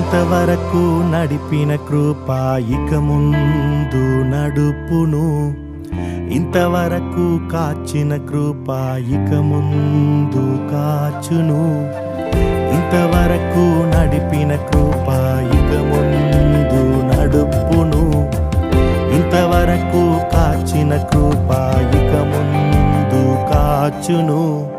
ఇంతవరకు నడిపిన కృప ఇక ముందు నడుపును. ఇంతవరకు కాచిన కృప ఇక ముందు కాచును. ఇంతవరకు నడిపిన కృప ఇక ముందు నడుపును. ఇంతవరకు కాచిన కృప ఇక ముందు కాచును.